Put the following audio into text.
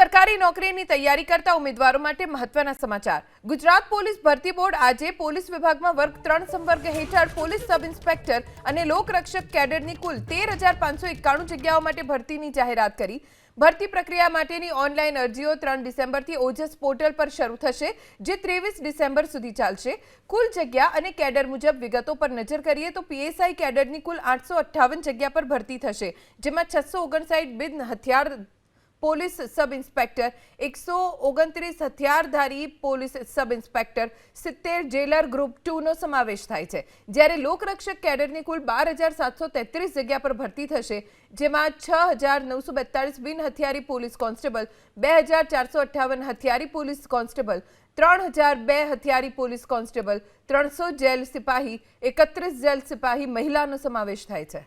સરકારી નોકરીની તૈયારી કરતા ઉમેદવારો માટે મહત્વના સમાચાર. ગુજરાત પોલીસ ભરતી બોર્ડ આજે પોલીસ વિભાગમાં વર્ગ ત્રણ સંવર્ગ હેઠળ પોલીસ સબ ઇન્સ્પેક્ટર અને લોકરક્ષક કેડરની કુલ તેર હજાર પાંચસો એકાણું જગ્યાઓ માટે ભરતીની જાહેરાત કરી. ભરતી પ્રક્રિયા માટેની ઓનલાઈન અરજીઓ ત્રણ ડિસેમ્બરથી ઓજસ પોર્ટલ પર શરૂ થશે, જે ત્રેવીસ ડિસેમ્બર સુધી ચાલશે. કુલ જગ્યા અને કેડર મુજબ વિગતો પર નજર કરીએ તો પીએસઆઈ કેડરની કુલ આઠસો અઠ્ઠાવન જગ્યા પર ભરતી થશે, જેમાં છસો ઓગણસાઠ બિન હથિયાર પોલીસ સબ ઇન્સ્પેક્ટર. એકસો ઓગણત્રીસ હથિયારધારી પોલીસ સબ ઇન્સ્પેક્ટર. સિત્તેર જેલર ગ્રુપ ટુનો સમાવેશ થાય છે. જ્યારે લોકરક્ષક કેડરની કુલ બાર હજાર સાતસો તેત્રીસ જગ્યા પર ભરતી થશે, જેમાં છ હજાર નવસો બેતાળીસ બિન હથિયારી પોલીસ કોન્સ્ટેબલ, બે હજાર ચારસો અઠ્ઠાવન હથિયારી પોલીસ કોન્સ્ટેબલ, ત્રણ હજાર બે હથિયારી પોલીસ કોન્સ્ટેબલ, ત્રણસો જેલ સિપાહી, એકત્રીસ જેલ સિપાહી મહિલાનો સમાવેશ થાય છે.